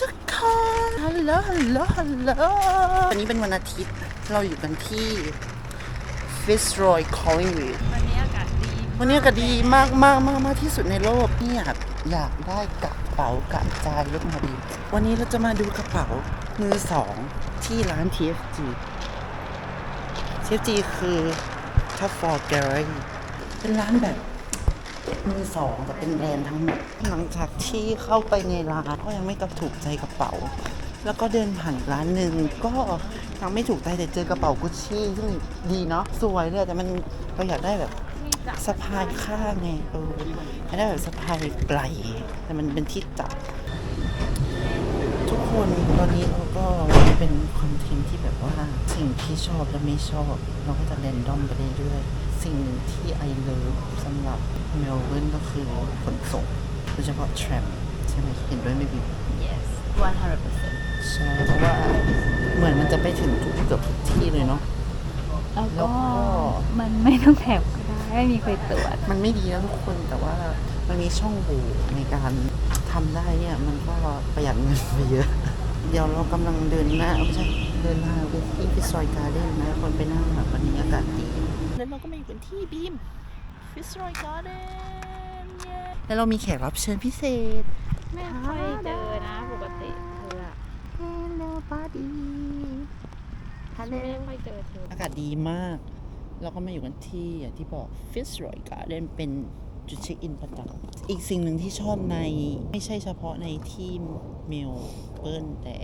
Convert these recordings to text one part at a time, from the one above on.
ทุกคนฮัลโหลฮัลโหลฮัลโหลวันนี้เป็นวันอาทิตย์ เราอยู่กันที่ Fitzroy Collingwood วันนี้อากาศดี วันนี้อากาศดีมากมากมากมากที่สุดในโลกนี่อยากอยากได้กระเป๋ากระจายรถมาดี วันนี้เราจะมาดูกระเป๋ามือสองที่ร้าน TFG TFG คือ Top for Gallery เป็นร้านแบบ มือสองแต่เป็นแบรนด์ทั้งหมด หลังจากที่เข้าไปในร้านก็ยังไม่กระถูกใจกระเป๋า แล้วก็เดินผ่านร้านหนึ่งก็ยังไม่ถูกใจแต่เจอกระเป๋ากุชชี่ซึ่งดีเนาะสวยเลยแต่มันเราอยากได้แบบสะพายข้างไงเอออยากได้แบบสะพายไกลแต่มันเป็นที่จับทุกคนตอนนี้เราก็เป็นคอนเทนต์ที่แบบว่าสิ่งที่ชอบและไม่ชอบ เราก็จะเรนดอมไปเรื่อยๆ สิ่งที่ไอเลิฟสำหรับเมลเบิร์นก็คือขนส่งโดยเฉพาะ tram ใช่ไหมเห็นด้วยไหมบิว yes 100%ใช่เพราะว่าเหมือนมันจะไปถึงทุกเกือบทุกที่เลยเนาะ แล้วแล้วก็ก็ มันไม่ต้องแถบก็ได้ไม่มีใครตรวจ มันไม่ดีนะทุกคนแต่ว่ามันมีช่องโหว่ในการทำได้เนี่ยมันก็ประหยัดเงินไปเยอะ เดี๋ยวเรากำลังเดินหน้าไม่ใช่เดินทางไปที่ฟิสซอยการ์เด้นนะคนไปนั่งแบบวันนี้อากาศดี แล้วเราก็มาอยู่กันที่บีมฟิสซอยการ์เด้นแล้วเรามีแขกรับเชิญพิเศษ ไม่ค่อยเจอนะปกติเธออะ Hello buddy ฉันไม่ค่อยเจอเธออากาศดีมาก เราก็มาอยู่กันที่อย่างที่บอก Fitzroy Garden เป็นจุดเช็คอินประจำอีกสิ่งหนึ่งที่ชอบในไม่ใช่เฉพาะในที่เมลเบิร์นแต่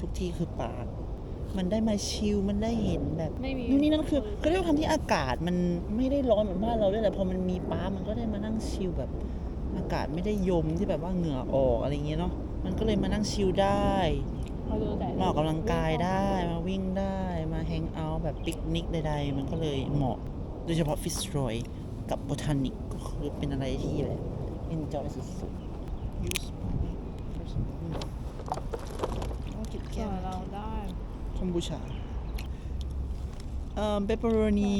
ทุกที่คือปาร์ค มันได้มาชิลมันได้เห็นแบบไม่มี นู่นนี่นั่นคือก็ด้วยความที่อากาศมันไม่ได้ร้อนเหมือนบ้านเราด้วยแหละพอมันมีปาร์คมันก็ได้มานั่งชิลแบบ อากาศไม่ได้ยมที่แบบว่าเหงื่อออกอะไรอย่างเงี้ยเนาะมันก็เลยมานั่งชิลได้เขาดูแต่มาออกกำลังกายได้มาวิ่งได้มาแฮงเอาท์แบบปิกนิกใดๆ มันก็เลยเหมาะ โดยเฉพาะฟิสรอยกับโบทานิกก็คือเป็นอะไรที่แบบ enjoy สุดๆ use my first อืมต้องจิบส่แก้ววนเราได้คอ มบูชาเอ่อเปปเปอโรนี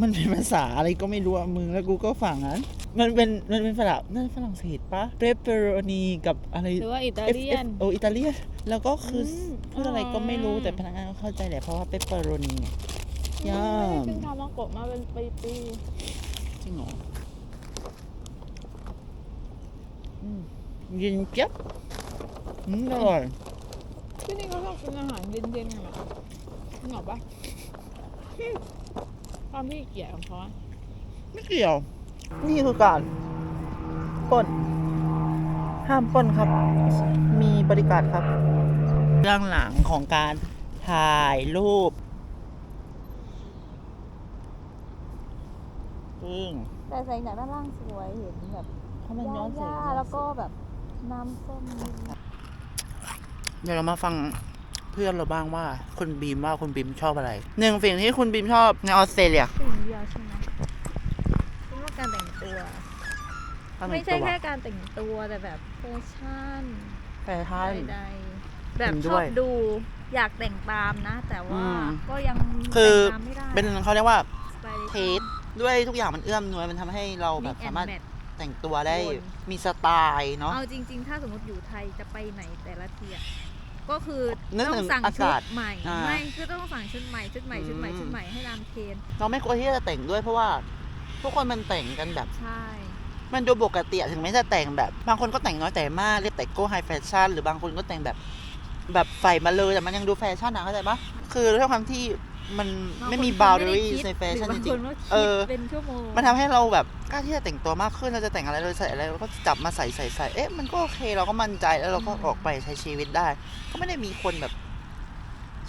มันเป็นภาษาอะไรก็ไม่รู้อะมึงแล้วกูก็ฝั่งนั้นมันเป็นมันเป็นฝรั่งนั่นฝรั่งเศสปะเปปเปอโรนีกับอะไรหรือว่าอิตาเลียน F F โออิตาเลียนแล้วก็คืออมพูดอะไรก็ไม่รู้อ๋อแต่พนักงานก็เข้าใจแหละเพราะว่าเปปเปอโรนีย่าเพิ่งทำมากบมาเป็นปีปีจริงเหรออืมเย็นเจี๊ยบอืมอร่อย ที่นี่เขาชอบกินอาหารเย็นๆกันอะนึกออกปะความที่เกียจของเขาอะไม่เกี่ยว นี่คือการปล้น ห้ามปล้นครับ มีบริการครับ เรื่องหลังของการถ่ายรูปปึ้งแต่แสงจากด้านล่างสวยเห็นแบบเพราะมันย้อนแสหงญ้าๆแล้วก็แบบน้ำส้มนิด เดี๋ยวเรามาฟังเพื่อนเราบ้างว่าคุณบีมว่าคุณบีมชอบอะไรหนึ่งสิ่งที่คุณบีมชอบในออสเตรเลียสิ่งเดียวใช่ไหมคิดว่าการแต่งตัวการแต่ไม่งใช่ตัวแค่การแต่งตัวแต่แบบแฟชั่นแฟชั่นใดๆแบบเห็นชด้อวยบดูอยากแต่งตามนะ แต่ว่าอืมก็ยังคือแต่งตามไม่ได้เป็นเขาเรียกว่าสไตล์เทสด้วยทุกอย่างมันเอื้อมหน่วยมันทำให้เราแบบ Mix and สามารถ match แต่งตัวได้โดนมีสไตล์เนาะเอาจริง ๆ ถ้าสมมติอยู่ไทยจะไปไหนแต่ละทีอะ ก็คือนึกต้อถึงงสั่งอาชุกาดศใหม่อ่าไม่คือต้องสั่งชุดใหม่ชุดใหม่ชุดใหม่อืมชุดใหม่ชุดใหม่ให้ตามเทรนด์เราไม่ควรที่จะแต่งด้วยเพราะว่า ทุกคนมันแต่งกันแบบใช่มันดูปกติอะถึงแม้จะแต่งแบบ บางคนก็แต่งน้อยแต่มากเรียกแต่โก้ไฮแฟชั่นหรือบางคนก็แต่งแบบแบบใส่มาเลยแต่มันยังดูแฟชั่นนะเข้าใจปะคือด้วยความที่ มันไม่มีบางคน boundaries เขาไม่ได้คิดในแฟชั่นหจรือบางริคงนก็ๆเอคิดอเป็นชั่วโมงมันทำให้เราแบบกล้าที่จะแต่งตัวมากขึ้น เราจะแต่งอะไรเราใส่อะไรเราก็จับมาใส่ใส่ใส่เอ๊ะมันก็โอเคเราก็มั่นใจแล้วเราก็ออกไปใช้ชีวิตได้ ก็ไม่ได้มีคนแบบ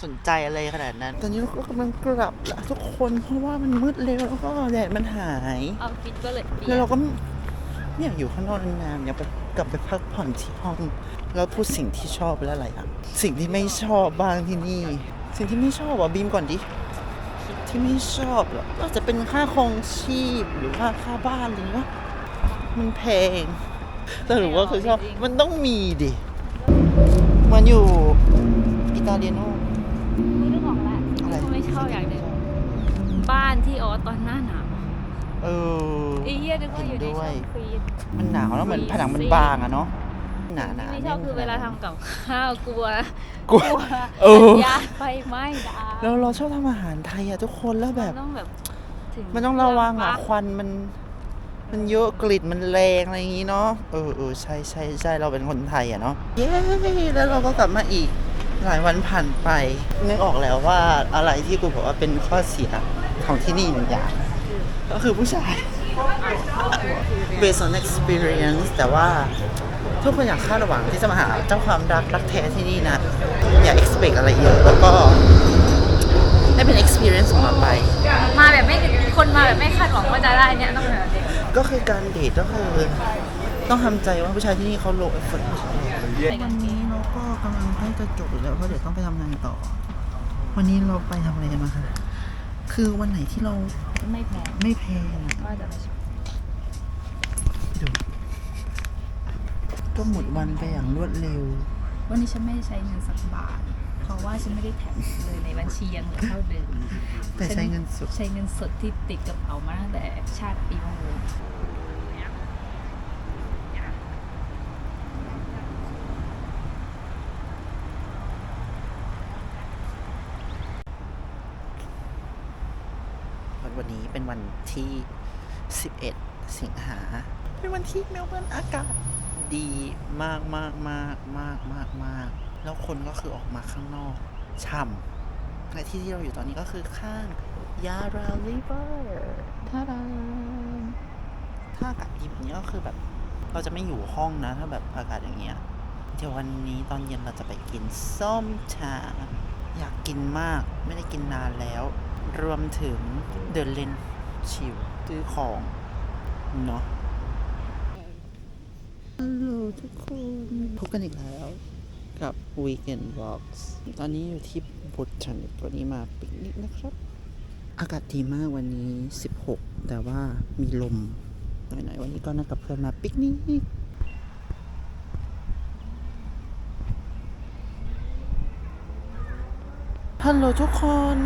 สนใจอะไรขนาดนั้น ตอนนี้เราก็กำลังกลับละทุกคนเพราะว่ามันมืดเร็วแล้วก็แดดมันหาย เอาฟิตก็เลยเปลี่แล้ยวนเราก็ไม่อยากอยู่ข้างนอกนานๆอยากไปกลับไปพักผ่อนที่ห้อง แล้วพูดสิ่งที่ชอบแล้วอะไรอะ สิ่งที่ไม่ชอบบ้างที่นี่ สิ่งที่ไม่ชอบอะบีมก่อนดิที่ไม่ชอบเหรอก็จะเป็นค่าครองชีพหรือว่าค่าบ้านหรือว่ามันแพง แต่หรือว่าคือชอบมันต้องมีดิมันอยู่อิตาเลียโนไม่นึกออกแล้วอะไรที่ไม่ชอบอย่างหนึงบ้านที่ออตอนหน้าหนาวเออไอ้เหี้ยนึกว่าอยู่ในเห็นด้ช่วอยงควีนมันหนาวแล้วเหมือน Freezing ผนังมันบางอะเนาะ หนาหนาไม่ชอบคือเวลาทำกับข้าวกลัวกลัวกลัวเออยาไฟไหม้ดาแล้วเราชอบทำอาหารไทยอะทุกคนแล้วแบบต้องแบบถึมันต้องระวังอะเคควันมัน มันเยอะกลิ่นมันแรงอะไรอย่างงี้เนาะเออเออใช่ใช่ใช่เราเป็นคนไทยอะเนาะเย้แล้วเราก็กลับมาอีกหลายวันผ่านไป นึกออกแล้วว่าอะไรที่กูบอกว่าเป็นข้อเสียของที่นี่หนึ่งอย่างก็คือผู้ชาย based on experience แต่ว่า ทุกคนอยากคาดหวังที่จะมาหาเจ้าความรักรักแท้ที่นี่นะ อย่า expect อะไรเยอะ แล้วก็ได้เป็น experience ของเราไป มาแบบไม่คนมาแบบไม่คาดหวังว่าจะได้เนี่ยต้องแบบนี้ก็คือการเดทก็คือต้องทำใจว่าผู้ชายที่นี่เขาโลเอฟเฟอร์วันนี้เราก็กำลังใกล้จะจบอยู่แล้วเพราะเดี๋ยวต้องไปทำงานต่อ วันนี้เราไปทำอะไรกันมาคะคือวันไหนที่เราไม่แพงไม่แพงก็จะไม่ชอบ ก็หมดวันไปอย่างรวดเร็ว วันนี้ฉันไม่ได้ใช้เงินสักบาท เพราะว่าฉันไม่ได้แถมเลยในบัญชียังเหลือเท่าเดิมแต่ใช้เงินสด ใช้เงินสดที่ติดกระเป๋ามาตั้งแต่ชาติปีมะโรงวันนี้เป็นวันที่ 11 สิงหา เป็นวันที่เมลเบิร์นอากาศ ดีมากมากมากมากมากมากแล้วคนก็คือออกมาข้างนอกช่ำและที่ที่เราอยู่ตอนนี้ก็คือข้างยาราลิเวอร์ท่าดาถ้าอากาศดีแบบนี้ก็คือแบบ เราจะไม่อยู่ห้องนะ ถ้าแบบอากาศอย่างเงี้ยเดี๋ยววันนี้ตอนเย็นเราจะไปกินส้มชา อยากกินมากไม่ได้กินนานแล้ว รวมถึงเดินเล่นชิลซื้อของเนาะฮัลโหลทุกคน พบ กันอีกแล้วกับ Weekend Vlogs ตอนนี้อยู่ที่บุตรชันวันนี้มาปิกนิกนะครับ อากาศดีมากวันนี้ 16 แต่ว่ามีลมหน่อยๆวันนี้ก็นัดกับเพื่อนมาปิกนิกฮัลโหลทุกคน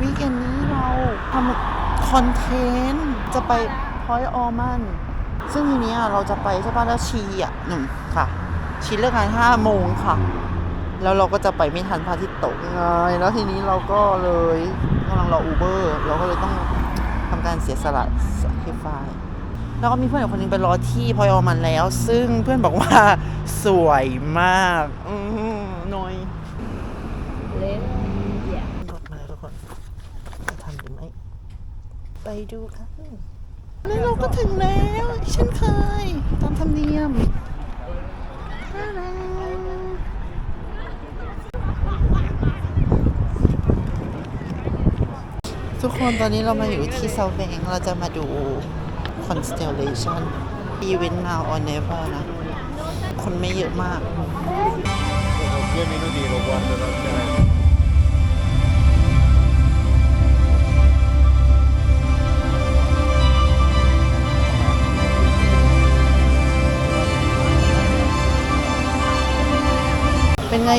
วีคเอนนี้เราทำคอนเทนต์จะไปพอยออมัน ซึ่งทีเนี้ยเราจะไปใช่ป่ะแล้วชีอะหนึ่งค่ะ ชีเลิกงานห้าโมงค่ะ แล้วเราก็จะไปไม่ทันพระอาทิตย์ตกไงแล้วทีนี้เราก็เลยกำลังรออูเบอร์เราก็เลยต้องทำการเสียสละสักไฟแล้วก็มีเพื่อนอีกคนนึงไปรอที่พอยออมันแล้ว ซึ่งเพื่อนบอกว่าสวยมากอือหน่อยเล่นอย่ารถมาแล้วทุกคนจะทันหรือไม่ไปดูกันแล้วเราก็ถึงแล้วเช่นเคย ตามธรรมเนียม ทุกคนตอนนี้เรามาอยู่ที่เซาเวงเราจะมาดู Constellation Event Now or Never นะ คนไม่เยอะมาก due minuti lo guardo dal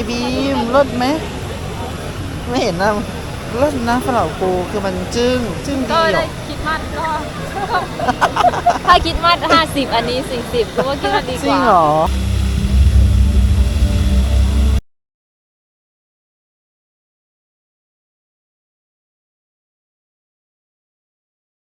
บีมรถไหมไม่เห็นนะรถนะฝรั่งปูคือมันจึ้งจึ้งก็ดีเหรได้อคิดมัดก็ ถ้าคิดมัดห้าสิบอันนี้สี่สิบก็ว่าคิดมัดดีจกริงว่า เหรอ